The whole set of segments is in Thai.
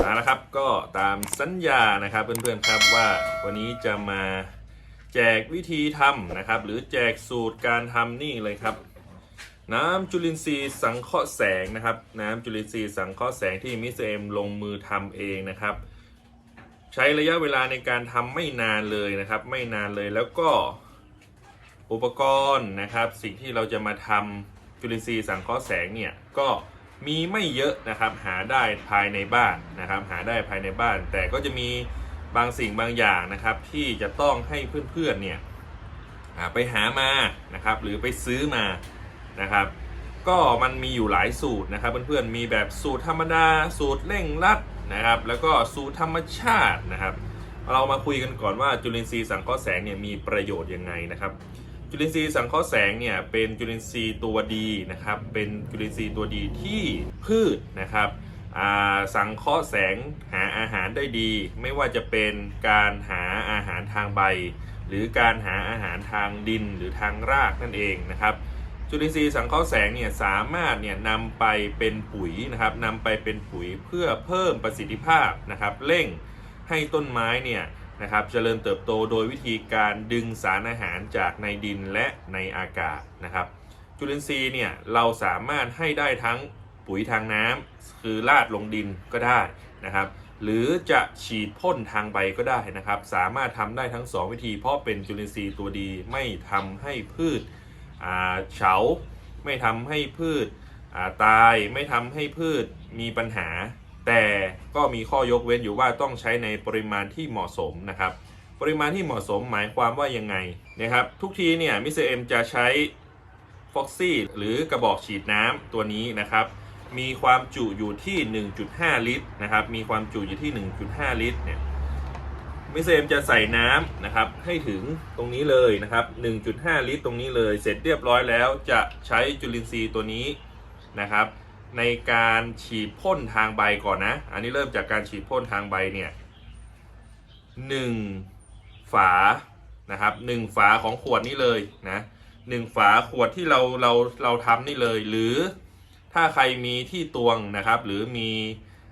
เอาละครับก็ตามสัญญานะครับเพื่อนๆครับว่าวันนี้จะมาแจกวิธีทำนะครับ หรือแจกสูตรการทำนี่เลยครับ น้ำจุลินทรีย์สังเคราะห์แสงนะครับ น้ำจุลินทรีย์สังเคราะห์แสงที่มิสเตอร์เอ็มลงมือทำเองนะครับ ใช้ระยะเวลาในการทำไม่นานเลยนะครับ ไม่นานเลยแล้วก็อุปกรณ์นะครับ สิ่งที่เราจะมาทำจุลินทรีย์สังเคราะห์แสงเนี่ยก็ มีไม่เยอะนะครับหาได้ภายในบ้านนะครับ หาได้ภายในบ้าน แต่ก็จะมีบางสิ่งบางอย่างนะครับ ที่จะต้องให้เพื่อนๆเนี่ยไปหามานะครับ หรือไปซื้อมานะครับ ก็มันมีอยู่หลายสูตรนะครับ เพื่อนๆมีแบบสูตรธรรมดาสูตรเร่งรัดนะครับ แล้วก็สูตรธรรมชาตินะครับ เรามาคุยกันก่อนว่าจุลินทรีย์สังเคราะห์แสงเนี่ยมีประโยชน์ยังไงนะครับ จุลินทรีย์สังเคราะห์แสงเนี่ยเป็นจุลินทรีย์ตัวดีนะครับเป็นจุลินทรีย์ตัวดีที่พืชนะครับสังเคราะห์แสงหาอาหารได้ดี ไม่ว่าจะเป็นการหาอาหารทางใบ หรือการหาอาหารทางดินหรือทางรากนั่นเองนะครับจุลินทรีย์สังเคราะห์แสงเนี่ยสามารถเนี่ยนำไปเป็นปุ๋ยนะครับนำไปเป็นปุ๋ยเพื่อเพิ่มประสิทธิภาพนะครับเร่งให้ต้นไม้เนี่ย นะครับเจริญเติบโตโดยวิธีการดึงสารอาหารจากในดินและในอากาศนะครับ จุลินทรีย์เนี่ยเราสามารถให้ได้ทั้งปุ๋ยทางน้ำคือลาดลงดินก็ได้นะครับ หรือจะฉีดพ่นทางใบก็ได้นะครับ สามารถทำได้ทั้ง 2 วิธี เพราะเป็นจุลินทรีย์ตัวดีไม่ทำให้พืชเฉาไม่ทำให้พืชตายไม่ทำให้พืชมีปัญหา แต่ก็มีข้อยกเว้นอยู่ว่าต้องใช้ในปริมาณที่เหมาะสมนะครับ ปริมาณที่เหมาะสมหมายความว่ายังไงนะครับ ทุกทีเนี่ยมิสเตอร์เอ็มจะใช้ฟ็อกซี่หรือกระบอกฉีดน้ำตัวนี้นะครับ มีความจุอยู่ที่ 1.5 ลิตรนะครับ มีความจุอยู่ที่ 1.5 ลิตรเนี่ยมิสเซมจะใส่น้ำนะครับให้ถึงตรงนี้เลยนะครับ 1.5 ลิตรตรงนี้เลย เสร็จเรียบร้อยแล้วจะใช้จุลินทรีย์ตัวนี้นะครับ ในการฉีดพ่นทางใบก่อนนะ อันนี้เริ่มจากการฉีดพ่นทางใบเนี่ยหนึ่งฝานะครับหนึ่งฝาของขวดนี้เลยนะหนึ่งฝาขวดที่เราเราเราทำนี่เลย หรือถ้าใครมีที่ตวงนะครับ หรือมี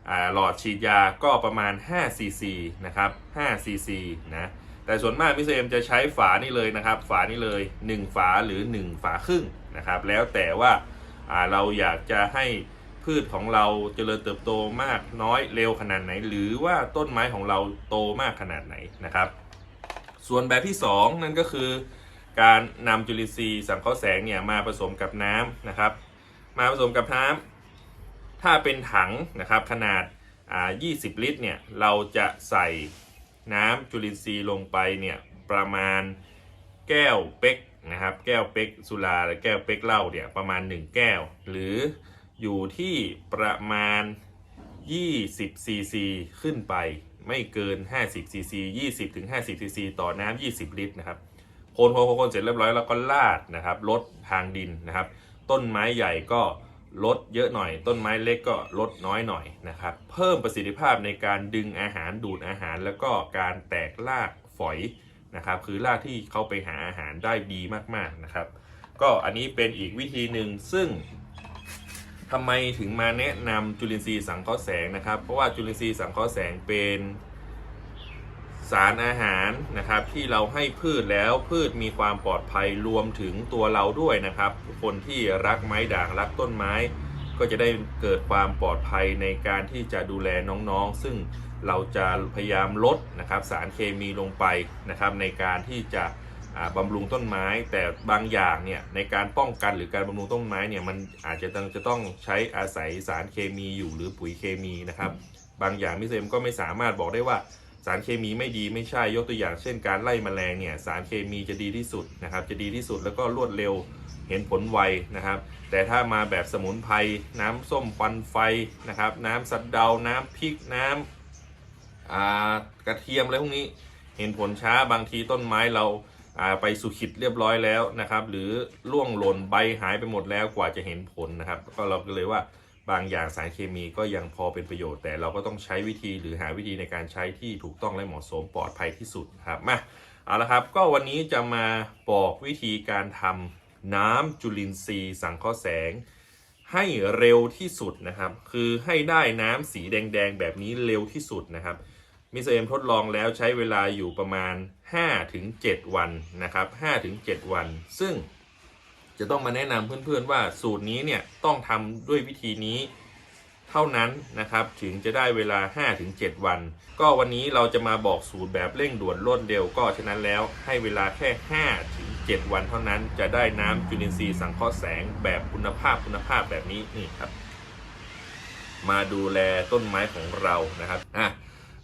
อหลอดฉีดยาก็ประมาณ5 cc นะครับ5 cc นะแต่ส่วนมากมิสเตอร์เอ็มจะใช้ฝานี่เลยนะครับ ฝานี่เลย 1 ฝาหรือ 1 ฝาครึ่งนะครับ แล้วแต่ว่าอ่าเราอยากจะให้ พืชของเราเจริญเติบโตมากน้อยเร็วขนาดไหน หรือว่าต้นไม้ของเราโตมากขนาดไหนนะครับ ส่วนแบบที่ 2 นั่นก็คือ การนำจุลินทรีย์สังเคราะห์แสงเนี่ยมาผสมกับน้ำนะครับ มาผสมกับน้ำถ้าเป็นถังนะครับขนาดอ่า20 ลิตรเนี่ยเราจะใส่น้ำจุลินทรีย์ลงไปเนี่ยประมาณแก้วเป๊กนะครับแก้วเป๊กสุราหรือแก้วเป๊กเหล้าเนี่ยประมาณ 1 แก้ว หรือ อยู่ที่ประมาณ 20ซีซีขึ้นไป ไม่เกิน 50ซีซี20ถึง50ซีซีต่อน้ำ20 ลิตรนะครับคนคนคนคนเสร็จเรียบร้อยแล้วก็ลาดนะครับลดทางดินนะครับ ต้นไม้ใหญ่ก็ลดเยอะหน่อย ต้นไม้เล็กก็ลดน้อยหน่อยนะครับ เพิ่มประสิทธิภาพในการดึงอาหารดูดอาหาร แล้วก็การแตกรากฝอยนะครับ คือรากที่เขาไปหาอาหารได้ดีมากๆนะครับ ก็อันนี้เป็นอีกวิธีหนึ่งซึ่ง ทำไมถึงมาแนะนำจุลินทรีย์สังเคราะห์แสงนะครับ เพราะว่าจุลินทรีย์สังเคราะห์แสงเป็นสารอาหารนะครับ ที่เราให้พืชแล้วพืชมีความปลอดภัยรวมถึงตัวเราด้วยนะครับ คนที่รักไม้ด่างรักต้นไม้ ก็จะได้เกิดความปลอดภัยในการที่จะดูแลน้องๆ ซึ่งเราจะพยายามลดนะครับสารเคมีลงไปนะครับในการที่จะ บำรุงต้นไม้ แต่บางอย่างเนี่ยในการป้องกันหรือการบำรุงต้นไม้เนี่ยมันอาจจะต้องจะต้องใช้อาศัยสารเคมีอยู่หรือปุ๋ยเคมีนะครับ บางอย่างมิเซมก็ไม่สามารถบอกได้ว่าสารเคมีไม่ดีไม่ใช่ยกตัวอย่างเช่นการไล่แมลงเนี่ยสารเคมีจะดีที่สุดนะครับ จะดีที่สุดแล้วก็รวดเร็วเห็นผลไวนะครับ แต่ถ้ามาแบบสมุนไพรน้ำส้มควันไฟนะครับ น้ำสัดเดา น้ำพริกน้ำกระเทียมอะไรพวกนี้ เห็นผลช้าบางทีต้นไม้เรา ไปสุขิดเรียบร้อยแล้วนะครับ หรือร่วงหล่นใบหายไปหมดแล้วกว่าจะเห็นผลนะครับ ก็เราก็เลยว่าบางอย่างสารเคมีก็ยังพอเป็นประโยชน์ แต่เราก็ต้องใช้วิธีหรือหาวิธีในการใช้ที่ถูกต้องและเหมาะสมปลอดภัยที่สุดครับมาเอาละครับ ก็วันนี้จะมาบอกวิธีการทำน้ำจุลินทรีย์ สังเคราะห์แสง ให้เร็วที่สุดนะครับ คือให้ได้น้ำสีแดง ๆ แบบนี้เร็วที่สุดนะครับ มิสเตอร์เอ็มทดลองแล้วใช้เวลาอยู่ประมาณ 5-7 วันนะครับ5-7 วัน ซึ่งจะต้องมาแนะนำเพื่อนๆว่าสูตรนี้เนี่ยต้องทำด้วยวิธีนี้เท่านั้นนะครับถึงจะได้เวลา 5-7 วัน ก็วันนี้เราจะมาบอกสูตรแบบเร่งด่วนรวดเร็วก็ฉะนั้นแล้วให้เวลาแค่ 5-7 วันเท่านั้นจะได้น้ำจุลินทรีย์สังเคราะห์แสงแบบคุณภาพคุณภาพแบบนี้นี่ครับ มาดูแลต้นไม้ของเรานะครับอะ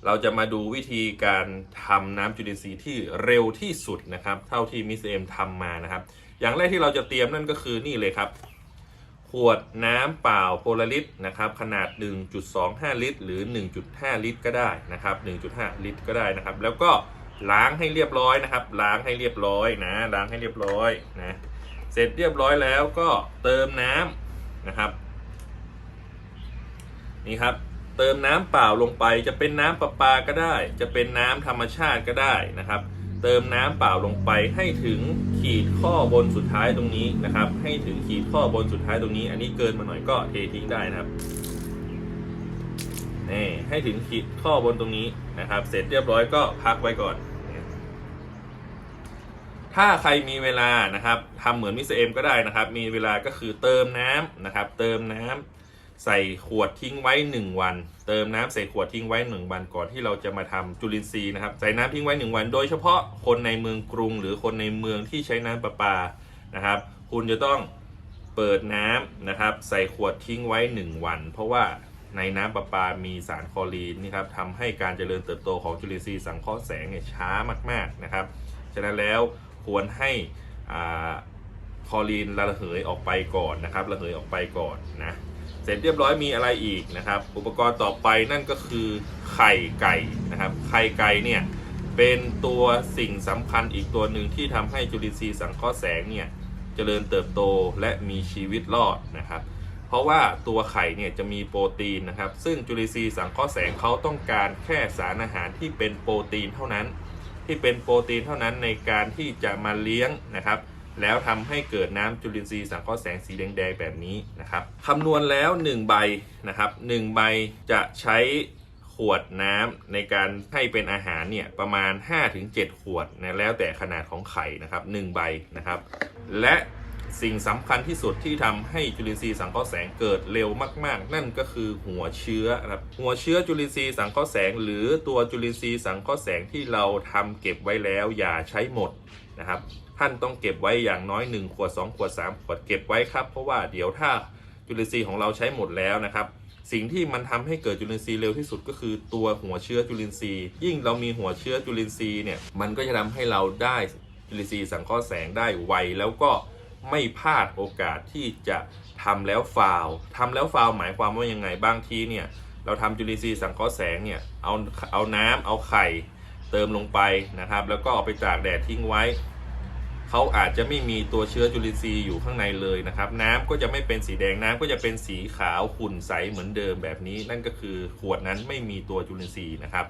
เราจะมาดูวิธีการทำน้ำจุลินทรีย์ที่เร็วที่สุดนะครับ เท่าที่มิสเอ็มทำมานะครับ อย่างแรกที่เราจะเตรียมนั่นก็คือนี่เลยครับ ขวดน้ำเปล่าโพลาริตนะครับ ขนาด 1.25 ลิตร หรือ 1.5 ลิตร ก็ได้นะครับ 1.5 ลิตร ก็ได้นะครับ แล้วก็ล้างให้เรียบร้อยนะครับ ล้างให้เรียบร้อยนะ ล้างให้เรียบร้อยนะ เสร็จเรียบร้อยแล้วก็เติมน้ำนะครับ นี่ครับ เติมน้ำเปล่าลงไป จะเป็นน้ำประปาก็ได้ จะเป็นน้ำธรรมชาติก็ได้นะครับ เติมน้ำเปล่าลงไปให้ถึงขีดข้อบนสุดท้ายตรงนี้นะครับ ให้ถึงขีดข้อบนสุดท้ายตรงนี้ อันนี้เกินมาหน่อยก็เททิ้งได้นะครับนี่ให้ถึงขีดข้อบนตรงนี้นะครับ เสร็จเรียบร้อยก็พักไว้ก่อน ถ้าใครมีเวลานะครับทำเหมือนมิสเอร์เอ็มก็ได้นะครับ มีเวลาก็คือเติมน้ำนะครับ เติมน้ำ ใส่ขวดทิ้งไว้ 1 วัน เติมน้ำใส่ขวดทิ้งไว้ 1 วันก่อนที่เราจะมาทำจุลินทรีย์นะครับใส่น้ำทิ้งไว้ 1 วัน โดยเฉพาะคนในเมืองกรุง หรือคนในเมืองที่ใช้น้ำประปานะครับ คุณจะต้องเปิดน้ำนะครับ ใส่ขวดทิ้งไว้ 1 วัน เพราะว่าในน้ำประปา มีสารคลอรีนนี่ครับทำให้การเจริญเติบโตของจุลินทรีย์สังเคราะห์แสงเนี่ยช้ามากๆนะครับ ฉะนั้นแล้วควรให้คลอรีนระเหยออกไปก่อนนะครับระเหยออกไปก่อนนะ เสร็จเรียบร้อยมีอะไรอีกนะครับ อุปกรณ์ต่อไปนั่นก็คือไข่ไก่นะครับไข่ไก่เนี่ยเป็นตัวสิ่งสำคัญอีกตัวหนึ่งที่ทำให้จุลินทรีย์สังเคราะห์แสงเนี่ยเจริญเติบโตและมีชีวิตรอดนะครับ เพราะว่าตัวไข่เนี่ยจะมีโปรตีนนะครับ ซึ่งจุลินทรีย์สังเคราะห์แสงเขาต้องการแค่สารอาหารที่เป็นโปรตีนเท่านั้น ที่เป็นโปรตีนเท่านั้นในการที่จะมาเลี้ยงนะครับ แล้วทำให้เกิดน้ำจุลินทรีย์สังเคราะห์แสงสีแดงๆแบบนี้นะครับคำนวณแล้ว 1 ใบนะครับ1ใบจะใช้ขวดน้ำในการให้เป็นอาหารเนี่ยประมาณ 5-7 ขวดนะแล้วแต่ขนาดของไข่นะครับ1ใบนะครับ และสิ่งสำคัญที่สุดที่ทำให้จุลินทรีย์สังเคราะห์แสงเกิดเร็วมาก ๆ นั่นก็คือหัวเชื้อนะครับหัวเชื้อจุลินทรีย์สังเคราะห์แสง หรือตัวจุลินทรีย์สังเคราะห์แสงที่เราทำเก็บไว้แล้วอย่าใช้หมดนะครับ ท่านต้องเก็บไว้อย่างน้อย 1 ขวด 2 ขวด 3 ขวดเก็บไว้ครับ เพราะว่าเดี๋ยวถ้าจุลินทรีย์ของเราใช้หมดแล้วนะครับ สิ่งที่มันทำให้เกิดจุลินทรีย์เร็วที่สุดก็คือตัวหัวเชื้อจุลินทรีย์ ยิ่งเรามีหัวเชื้อจุลินทรีย์เนี่ยมันก็จะทำให้เราได้จุลินทรีย์สังเคราะห์แสงได้ไวแล้วก็ไม่พลาดโอกาสที่จะทำแล้วฟาวทำแล้วฟาวหมายความว่ายังไงบางทีเนี่ยเราทำจุลินทรีย์สังเคราะห์แสงเนี่ยเอาเอาน้ำเอาไข่เติมลงไปนะครับ แล้วก็เอาไปตากแดดทิ้งไว้ เขาอาจจะไม่มีตัวเชื้อจุลินทรีย์อยู่ข้างในเลยนะครับ น้ำก็จะไม่เป็นสีแดงน้ำก็จะเป็นสีขาวขุ่นใสเหมือนเดิมแบบนี้ นั่นก็คือขวดนั้นไม่มีตัวจุลินทรีย์นะครับ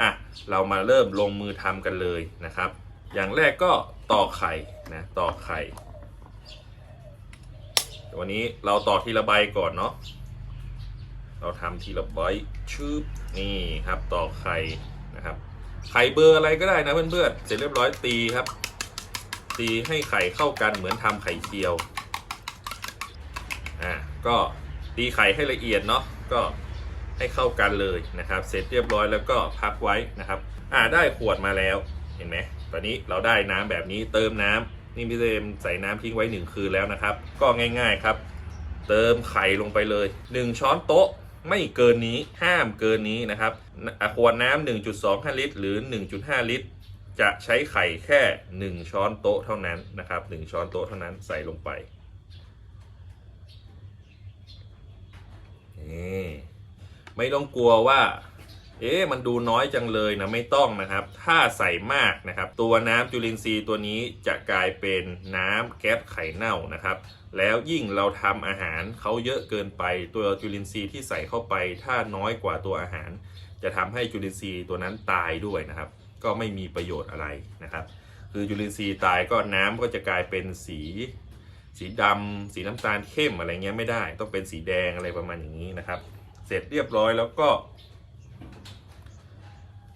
อะเรามาเริ่มลงมือทำกันเลยนะครับ อย่างแรกก็ตอกไข่นะตอกไข่วันนี้เราตอกทีละใบก่อนเนาะเราทำทีละใบชืบนี่ครับตอกไข่นะครับไข่เบอร์อะไรก็ได้นะเพื่อนๆเสร็จเรียบร้อยตีครับ ตีให้ไข่เข้ากันเหมือนทำไข่เจียว อ่า ก็ตีไข่ให้ละเอียดเนาะ ก็ให้เข้ากันเลยนะครับ เสร็จเรียบร้อยแล้วก็พักไว้นะครับ อ่า ได้ขวดมาแล้ว เห็นไหม ตอนนี้เราได้น้ำแบบนี้เติมน้ำนี่พี่เจมใส่น้ำทิ้งไว้หนึ่งคืนแล้วนะครับ ก็ง่าย ๆครับ เติมไข่ลงไปเลย 1 ช้อนโต๊ะไม่เกินนี้ห้ามเกินนี้นะครับขวดน้ำ1.25 ลิตร หรือ 1.5 ลิตร จะใช้ไข่แค่ 1 ช้อนโต๊ะเท่านั้นนะครับ 1 ช้อนโต๊ะเท่านั้นใส่ลงไปนี่ไม่ต้องกลัวว่า เอ๊ะมันดูน้อยจังเลยนะไม่ต้องนะครับ ถ้าใส่มากนะครับ ตัวน้ำจุลินทรีย์ตัวนี้จะกลายเป็นน้ำแก๊สไข่เน่านะครับ แล้วยิ่งเราทำอาหารเขาเยอะเกินไป ตัวจุลินทรีย์ที่ใส่เข้าไป ถ้าน้อยกว่าตัวอาหาร จะทำให้จุลินทรีย์ตัวนั้นตายด้วยนะครับ ก็ไม่มีประโยชน์อะไรนะครับ คือจุลินทรีย์ตายก็น้ำก็จะกลายเป็นสี สีดำสีน้ำตาลเข้มอะไรเงี้ยไม่ได้ ต้องเป็นสีแดงอะไรประมาณอย่างนี้นะครับ เสร็จเรียบร้อยแล้วก็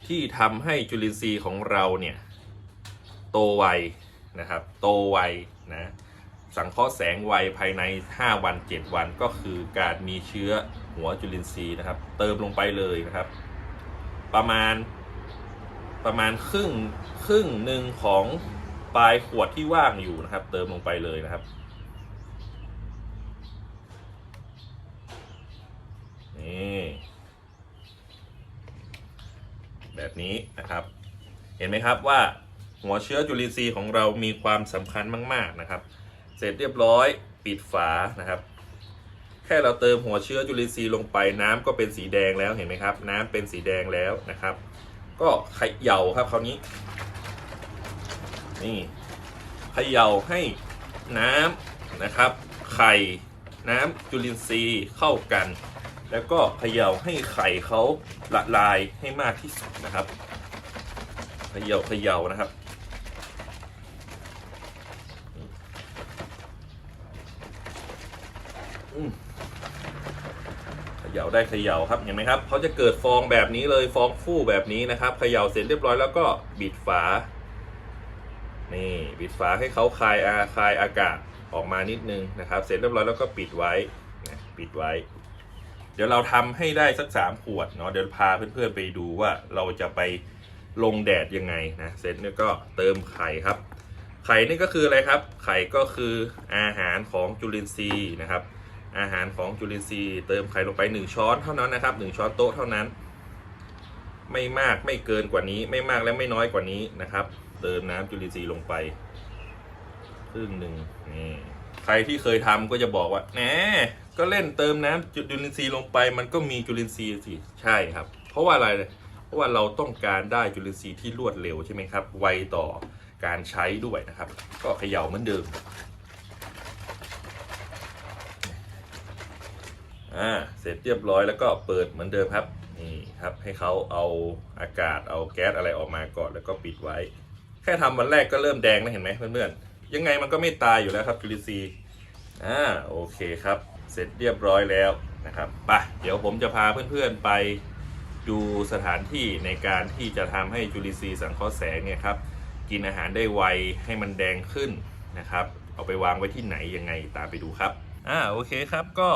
ที่ทำให้จุลินทรีย์ของเราเนี่ย โตไวนะครับ โตไวนะสังเคราะห์แสงไวภายใน 5 วัน 7 วันก็คือการมีเชื้อหัวจุลินทรีย์นะครับ เติมลงไปเลยนะครับ ประมาณ ประมาณครึ่งครึ่งหนึ่งของปลายขวดที่ว่างอยู่นะครับ เติมลงไปเลยนะครับ นี่ แบบนี้นะครับ เห็นไหมครับว่าหัวเชื้อจุลินทรีย์ของเรามีความสำคัญมาก ๆนะครับ เสร็จเรียบร้อยปิดฝานะครับ แค่เราเติมหัวเชื้อจุลินทรีย์ลงไปน้ำก็เป็นสีแดงแล้วเห็นไหมครับ น้ำเป็นสีแดงแล้วนะครับ ก็เขย่าครับคราวนี้ นี่เขย่าให้น้ำนะครับ ไข่น้ำจุลินทรีย์เข้ากัน แล้วก็เขย่าให้ไข่เขาละลายให้มากที่สุดนะครับเขย่าเขย่านะครับอืม ย่าได้เขย่าครับเห็นไหมครับเขาจะเกิดฟองแบบนี้เลยฟองฟู่แบบนี้นะครับเขย่าเสร็จเรียบร้อยแล้วก็บิดฝา นี่บิดฝาให้เขาคลายอาคลายอากาศออกมานิดนึงนะครับ เสร็จเรียบร้อยแล้วก็ปิดไว้ปิดไว้ เดี๋ยวเราทำให้ได้สักสามขวดเนาะเดี๋ยวพาเพื่อนๆไปดูว่าเราจะไปลงแดดยังไงนะเสร็จเนี่ยก็เติมไข่ครับ ไข่นี่ก็คืออะไรครับ ไข่ก็คืออาหารของจุลินทรีย์นะครับ อาหารของจุลินทรีย์ เติมไข่ลงไป 1 ช้อนเท่านั้นนะครับ 1 ช้อนโต๊ะเท่านั้น ไม่มากไม่เกินกว่านี้ ไม่มากและไม่น้อยกว่านี้นะครับ เติมน้ำจุลินทรีย์ลงไปครึ่งหนึ่งนี่ใครที่เคยทำก็จะบอกว่าแหนก็เล่นเติมน้ำจุลินทรีย์ลงไป มันก็มีจุลินทรีย์สิใช่ครับ เพราะว่าอะไรเลยเพราะว่าเราต้องการได้จุลินทรีย์ที่รวดเร็วใช่ไหมครับ ไวต่อการใช้ด้วยนะครับ ก็เขย่าเหมือนเดิม อ่าเสร็จเรียบร้อยแล้วก็เปิดเหมือนเดิมครับนี่ครับให้เขาเอาอากาศเอาแก๊สอะไรออกมาก่อนแล้วก็ปิดไว้ แค่ทำวันแรกก็เริ่มแดงแล้วเห็นไหมเพื่อนๆยังไงมันก็ไม่ตายอยู่แล้วครับจุลินทรีย์อ่าโอเคครับ เสร็จเรียบร้อยแล้วนะครับไปเดี๋ยวผมจะพาเพื่อนๆไปดูสถานที่ในการที่จะทำให้จุลินทรีย์สังเคราะห์แสงเนี่ยครับกินอาหารได้ไวให้มันแดงขึ้นนะครับ เอาไปวางไว้ที่ไหนยังไงตามไปดูครับอ่าโอเคครับก็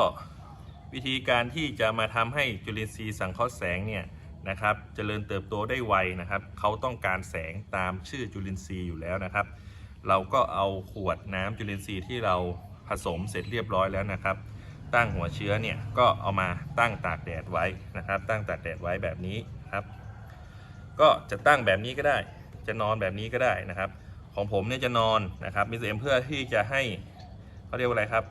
วิธีการที่จะมาทำให้จุลินทรีย์สังเคราะห์แสงเนี่ยนะครับเจริญเติบโตได้ไวนะครับ เขาต้องการแสงตามชื่อจุลินทรีย์อยู่แล้วนะครับ เราก็เอาขวดน้ำจุลินทรีย์ที่เราผสมเสร็จเรียบร้อยแล้วนะครับ ตั้งหัวเชื้อเนี่ยก็เอามาตั้งตากแดดไว้นะครับ ตั้งตากแดดไว้แบบนี้ครับ ก็จะตั้งแบบนี้ก็ได้ จะนอนแบบนี้ก็ได้นะครับ ของผมเนี่ยจะนอนนะครับมิสเอ็มเพื่อที่จะให้เขาเรียกว่าอะไรครับ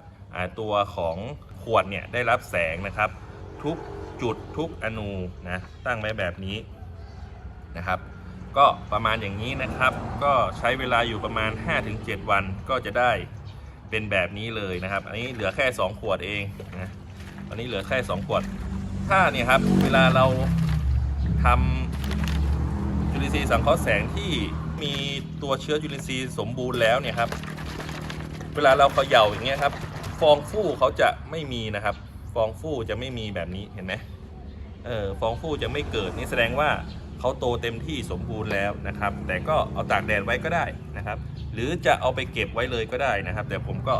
ตัวของ ขวดเนี่ยได้รับแสงนะครับ ทุกจุดทุกอนูนะตั้งไว้แบบนี้นะครับ ก็ประมาณอย่างนี้นะครับ ก็ใช้เวลาอยู่ประมาณ 5-7 วันก็จะได้เป็นแบบนี้เลยนะครับ อันนี้เหลือแค่ 2 ขวดเองนะอันนี้เหลือแค่ 2 ขวด ถ้าเนี่ยครับเวลาเราทำจุลินทรีย์สังเคราะห์แสงที่มีตัวเชื้อจุลินทรีย์สมบูรณ์แล้วเนี่ยครับ เวลาเราเขย่าอย่างเงี้ยครับ ฟองฟู่เขาจะไม่มีนะครับ ฟองฟู่จะไม่มีแบบนี้เห็นไหมเออฟองฟู่จะไม่เกิดนี่แสดงว่าเขาโตเต็มที่สมบูรณ์แล้วนะครับ แต่ก็เอาตากแดดไว้ก็ได้นะครับ หรือจะเอาไปเก็บไว้เลยก็ได้นะครับ แต่ผมก็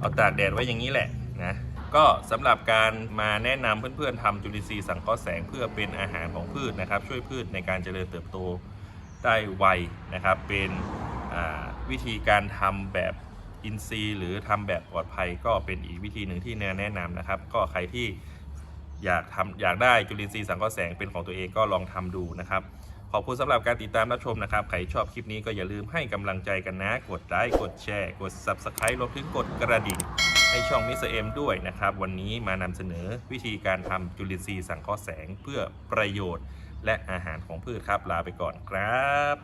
เอาตากแดดไว้อย่างนี้แหละนะก็สำหรับการมาแนะนำเพื่อนๆทำจุลินทรีย์สังเคราะห์แสงเพื่อเป็นอาหารของพืชนะครับ ช่วยพืชในการเจริญเติบโตได้ไวนะครับ เป็นวิธีการทำแบบ อินทรีหรือทำแบบปลอดภัยก็เป็นอีกวิธีหนึ่งที่แนะนำนะครับ ก็ใครที่อยากทำอยากได้จุลินทรีย์สังเคราะห์แสงเป็นของตัวเองก็ลองทำดูนะครับ ขอบคุณสำหรับการติดตามรับชมนะครับ ใครชอบคลิปนี้ก็อย่าลืมให้กำลังใจกันนะ กดไลค์ กดแชร์ กด Subscribe รวมถึงกดกระดิ่งให้ช่องมิสเอ็มด้วยนะครับ วันนี้มานำเสนอวิธีการทำจุลินทรีย์สังเคราะห์แสงเพื่อประโยชน์ และอาหารของพืชครับ ลาไปก่อนครับ